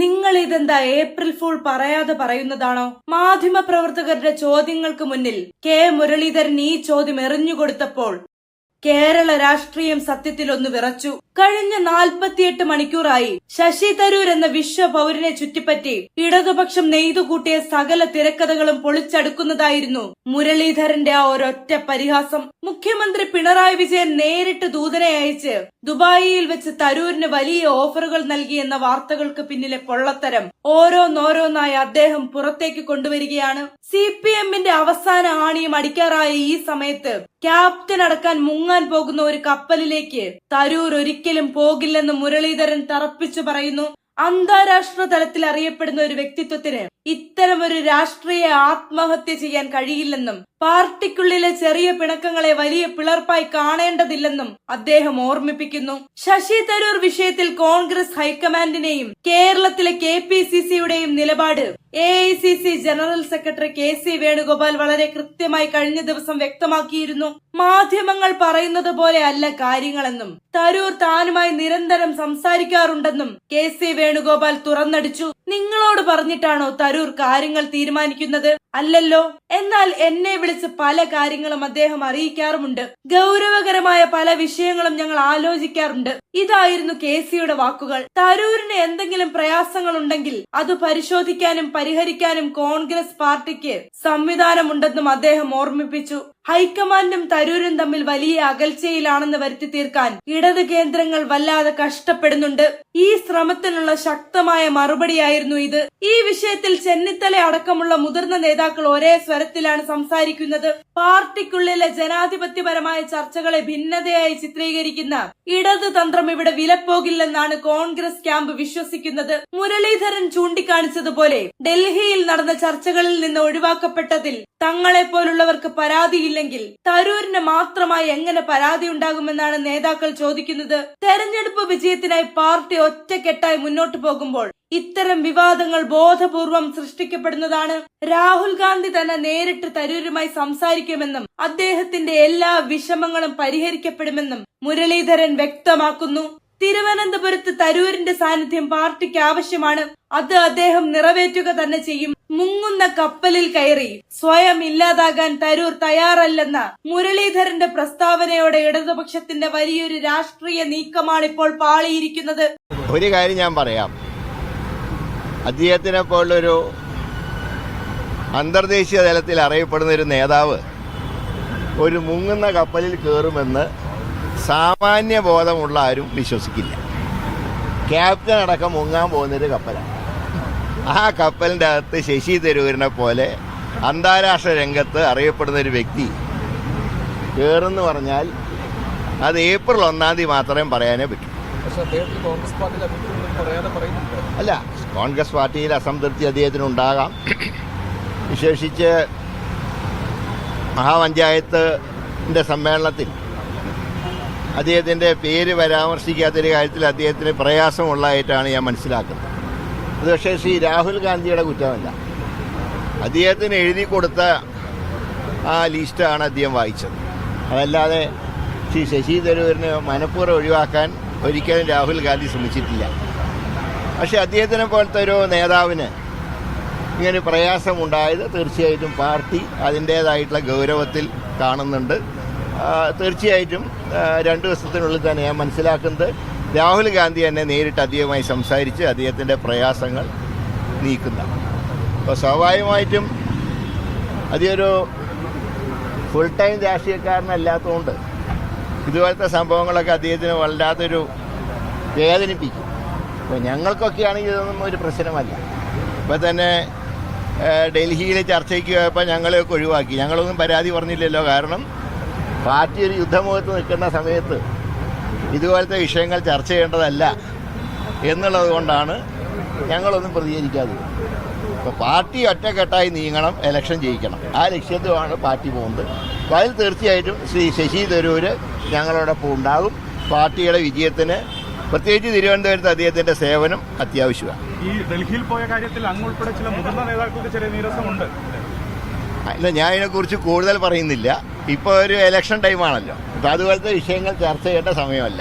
നിങ്ങൾ ഇതെന്താ April fool പറയാതെ പറയുന്നതാണോ? മാധ്യമ പ്രവർത്തകരുടെ ചോദ്യങ്ങൾക്ക് മുന്നിൽ കെ മുരളീധരൻ ഈ ചോദ്യം എറിഞ്ഞുകൊടുത്തപ്പോൾ കേരള രാഷ്ട്രീയം സത്യത്തിലൊന്ന് വിറച്ചു. കഴിഞ്ഞ നാൽപ്പത്തിയെട്ട് മണിക്കൂറായി ശശി തരൂർ എന്ന വിശ്വ പൗരനെ ചുറ്റിപ്പറ്റി ഇടതുപക്ഷം നെയ്തുകൂട്ടിയ സകല തിരക്കഥകളും പൊളിച്ചടുക്കുന്നതായിരുന്നു മുരളീധരന്റെ ആ ഒരൊറ്റ പരിഹാസം. മുഖ്യമന്ത്രി പിണറായി വിജയൻ നേരിട്ട് ദൂതനെ അയച്ച് ദുബായിയിൽ വെച്ച് തരൂരിന് വലിയ ഓഫറുകൾ നൽകി എന്ന വാർത്തകൾക്ക് പിന്നിലെ പൊള്ളത്തരം ഓരോന്നോരോന്നായി അദ്ദേഹം പുറത്തേക്ക് കൊണ്ടുവരികയാണ്. സി പി എമ്മിന്റെ അവസാന ആണിയും അടിക്കാറായ ഈ സമയത്ത് ക്യാപ്റ്റൻ അടക്കാൻ മുങ്ങാൻ പോകുന്ന ഒരു കപ്പലിലേക്ക് തരൂർ ഒരിക്കലും പോകില്ലെന്ന് മുരളീധരൻ തറപ്പിച്ചു പറയുന്നു. അന്താരാഷ്ട്ര തലത്തിൽ അറിയപ്പെടുന്ന ഒരു വ്യക്തിത്വത്തിന് ഇത്തരം ഒരു രാഷ്ട്രീയ ആത്മഹത്യ ചെയ്യാൻ കഴിയില്ലെന്നും പാർട്ടിക്കുള്ളിലെ ചെറിയ പിണക്കങ്ങളെ വലിയ പിളർപ്പായി കാണേണ്ടതില്ലെന്നും അദ്ദേഹം ഓർമ്മിപ്പിക്കുന്നു. ശശി തരൂർ വിഷയത്തിൽ കോൺഗ്രസ് ഹൈക്കമാൻഡിനെയും കേരളത്തിലെ കെ പി സി സിയുടെയും നിലപാട് A I C C general secretary K C Venugopal വളരെ കൃത്യമായി കഴിഞ്ഞ ദിവസം വ്യക്തമാക്കിയിരുന്നു. മാധ്യമങ്ങൾ പറയുന്നത് പോലെ അല്ല കാര്യങ്ങളെന്നും തരൂർ താനുമായി നിരന്തരം സംസാരിക്കാറുണ്ടെന്നും കെ സി വേണുഗോപാൽ തുറന്നടിച്ചു. നിങ്ങളോട് പറഞ്ഞിട്ടാണോ തരൂർ കാര്യങ്ങൾ തീരുമാനിക്കുന്നത്? അല്ലല്ലോ. എന്നാൽ എന്നെ വിളിച്ച് പല കാര്യങ്ങളും അദ്ദേഹം അറിയിക്കാറുമുണ്ട്. ഗൗരവകരമായ പല വിഷയങ്ങളും ഞങ്ങൾ ആലോചിക്കാറുണ്ട്. ഇതായിരുന്നു കെ സിയുടെ വാക്കുകൾ. തരൂരിന് എന്തെങ്കിലും പ്രയാസങ്ങൾ ഉണ്ടെങ്കിൽ അത് പരിശോധിക്കാനും പരിഹരിക്കാനും കോൺഗ്രസ് പാർട്ടിക്ക് സംവിധാനമുണ്ടെന്നും അദ്ദേഹം ഓർമ്മിപ്പിച്ചു. ഹൈക്കമാൻഡും തരൂരും തമ്മിൽ വലിയ അകൽച്ചയിലാണെന്ന് വരുത്തി തീർക്കാൻ ഇടത് കേന്ദ്രങ്ങൾ വല്ലാതെ കഷ്ടപ്പെടുന്നുണ്ട്. ഈ ശ്രമത്തിനുള്ള ശക്തമായ മറുപടിയായിരുന്നു ഇത്. ഈ വിഷയത്തിൽ ചെന്നിത്തല അടക്കമുള്ള മുതിർന്ന നേതാക്കൾ ഒരേ സ്വരത്തിലാണ് സംസാരിക്കുന്നത്. പാർട്ടിക്കുള്ളിലെ ജനാധിപത്യപരമായ ചർച്ചകളെ ഭിന്നതയായി ചിത്രീകരിക്കുന്ന ഇടത് തന്ത്രം ഇവിടെ വിലപ്പോകില്ലെന്നാണ് കോൺഗ്രസ് ക്യാമ്പ് വിശ്വസിക്കുന്നത്. മുരളീധരൻ ചൂണ്ടിക്കാണിച്ചതുപോലെ ഡൽഹിയിൽ നടന്ന ചർച്ചകളിൽ നിന്ന് ഒഴിവാക്കപ്പെട്ടതിൽ തങ്ങളെ പോലുള്ളവർക്ക് പരാതിയില്ലെങ്കിൽ തരൂരിന് മാത്രമായി എങ്ങനെ പരാതി ഉണ്ടാകുമെന്നാണ് നേതാക്കൾ ചോദിക്കുന്നത്. തെരഞ്ഞെടുപ്പ് വിജയത്തിനായി പാർട്ടി ഒറ്റക്കെട്ടായി മുന്നോട്ടു പോകുമ്പോൾ ഇത്തരം വിവാദങ്ങൾ ബോധപൂർവം സൃഷ്ടിക്കപ്പെടുന്നതാണ് രാഹുൽ ഗാന്ധി തന്നെ നേരിട്ട് തരൂരുമായി സംസാരിക്കുമെന്നും അദ്ദേഹത്തിന്റെ എല്ലാ വിഷമങ്ങളും പരിഹരിക്കപ്പെടുമെന്നും മുരളീധരൻ വ്യക്തമാക്കുന്നു. തിരുവനന്തപുരത്ത് തരൂരിന്റെ സാന്നിധ്യം പാർട്ടിക്ക് ആവശ്യമാണ്. അത് അദ്ദേഹം നിറവേറ്റുക തന്നെ ചെയ്യും. മുങ്ങുന്ന കപ്പലിൽ കയറി സ്വയം ഇല്ലാതാകാൻ തരൂർ തയ്യാറല്ലെന്ന മുരളീധരന്റെ പ്രസ്താവനയോടെ ഇടതുപക്ഷത്തിന്റെ വലിയൊരു രാഷ്ട്രീയ നീക്കമാണ് ഇപ്പോൾ പാളിയിരിക്കുന്നത്. ഒരു കാര്യം ഞാൻ പറയാം. അദ്ദേഹത്തിനെ പോലൊരു അന്തർദേശീയ തലത്തിൽ അറിയപ്പെടുന്ന ഒരു നേതാവ് ഒരു മുങ്ങുന്ന കപ്പലിൽ കയറുമെന്ന് സാമാന്യ ബോധമുള്ള ആരും വിശ്വസിക്കില്ല. ക്യാപ്റ്റൻ അടക്കം മുങ്ങാൻ പോകുന്നൊരു കപ്പലാണ്. ആ കപ്പലിന്റെ അകത്ത് ശശി തരൂരിനെ പോലെ അന്താരാഷ്ട്ര രംഗത്ത് അറിയപ്പെടുന്ന ഒരു വ്യക്തി കയറെന്ന് പറഞ്ഞാൽ അത് ഏപ്രിൽ ഒന്നാം തീയതി മാത്രമേ പറയാനേ പറ്റൂ. കോൺഗ്രസ് അല്ല കോൺഗ്രസ് പാർട്ടിയിൽ അസംതൃപ്തി അദ്ദേഹത്തിന് ഉണ്ടാകാം വിശേഷിച്ച് മഹാപഞ്ചായത്തിന്റെ സമ്മേളനത്തിൽ അദ്ദേഹത്തിന്റെ പേര് പരാമർശിക്കാത്തൊരു കാര്യത്തിൽ അദ്ദേഹത്തിന് പ്രയാസമുള്ളതായിട്ടാണ് ഞാൻ മനസ്സിലാക്കുന്നത്. അത് പക്ഷേ ശ്രീ രാഹുൽ ഗാന്ധിയുടെ കുറ്റമല്ല. അദ്ദേഹത്തിന് എഴുതി കൊടുത്ത ആ ലിസ്റ്റാണ് അദ്ദേഹം വായിച്ചത്. അതല്ലാതെ ശ്രീ ശശി തരൂരിനെ മനഃപൂർവം ഒഴിവാക്കാൻ ഒരിക്കലും രാഹുൽ ഗാന്ധി ശ്രമിച്ചിട്ടില്ല. പക്ഷെ അദ്ദേഹത്തിനെ പോലത്തെ ഒരു നേതാവിന് ഇങ്ങനെ പ്രയാസമുണ്ടായത് തീർച്ചയായിട്ടും പാർട്ടി അതിന്റേതായിട്ടുള്ള ഗൗരവത്തിൽ കാണുന്നുണ്ട്. തീർച്ചയായിട്ടും രണ്ട് ദിവസത്തിനുള്ളിൽ തന്നെ ഞാൻ മനസ്സിലാക്കുന്നത് രാഹുൽ ഗാന്ധി തന്നെ നേരിട്ട് അദ്ദേഹവുമായി സംസാരിച്ച് അദ്ദേഹത്തിന്റെ പ്രയാസങ്ങൾ നീക്കുന്ന. അപ്പോൾ സ്വാഭാവികമായിട്ടും അതൊരു ഫുൾ ടൈം രാഷ്ട്രീയക്കാരനല്ലാത്തതുകൊണ്ട് ഇതുപോലത്തെ സംഭവങ്ങളൊക്കെ അദ്ദേഹത്തിന് വല്ലാത്തൊരു വേദനിപ്പിക്കും. അപ്പോൾ ഞങ്ങൾക്കൊക്കെ ആണെങ്കിൽ ഇതൊന്നും ഒരു പ്രശ്നമല്ല. ഇപ്പോൾ തന്നെ ഡൽഹിയിൽ ചർച്ചയ്ക്ക് പോയപ്പോൾ ഞങ്ങളെയൊക്കെ ഒഴിവാക്കി. ഞങ്ങളൊന്നും പരാതി പറഞ്ഞില്ലല്ലോ. കാരണം പാർട്ടി ഒരു യുദ്ധമുഖത്ത് നിൽക്കുന്ന സമയത്ത് ഇതുപോലത്തെ വിഷയങ്ങൾ ചർച്ച ചെയ്യേണ്ടതല്ല എന്നുള്ളത് കൊണ്ടാണ് ഞങ്ങളൊന്നും പ്രതികരിക്കാതെ ഇപ്പോൾ പാർട്ടി ഒറ്റക്കെട്ടായി നീങ്ങണം ഇലക്ഷൻ ജയിക്കണം. ആ ലക്ഷ്യത്തിലാണ് പാർട്ടി പോകുന്നത്. അപ്പോൾ അതിൽ തീർച്ചയായിട്ടും ശ്രീ ശശി തരൂർ ഞങ്ങളോടൊപ്പം ഉണ്ടാകും. പാർട്ടിയുടെ വിജയത്തിന് പ്രത്യേകിച്ച് തിരുവനന്തപുരത്ത് അദ്ദേഹത്തിന്റെ സേവനം അത്യാവശ്യമാണ്. ഈ ഡൽഹിയിൽ പോയ കാര്യത്തിൽ അങ്ങുൾപ്പെടെ ചില മുതിർന്ന നേതാക്കൾക്ക് ചെറിയ നീരസമുണ്ട്. അല്ല ഞാൻ ഇതിനെക്കുറിച്ച് കൂടുതൽ പറയുന്നില്ല. ഇപ്പോൾ ഒരു ഇലക്ഷൻ ടൈമാണല്ലോ അപ്പോൾ അതുപോലത്തെ വിഷയങ്ങൾ ചർച്ച ചെയ്യേണ്ട സമയമല്ല.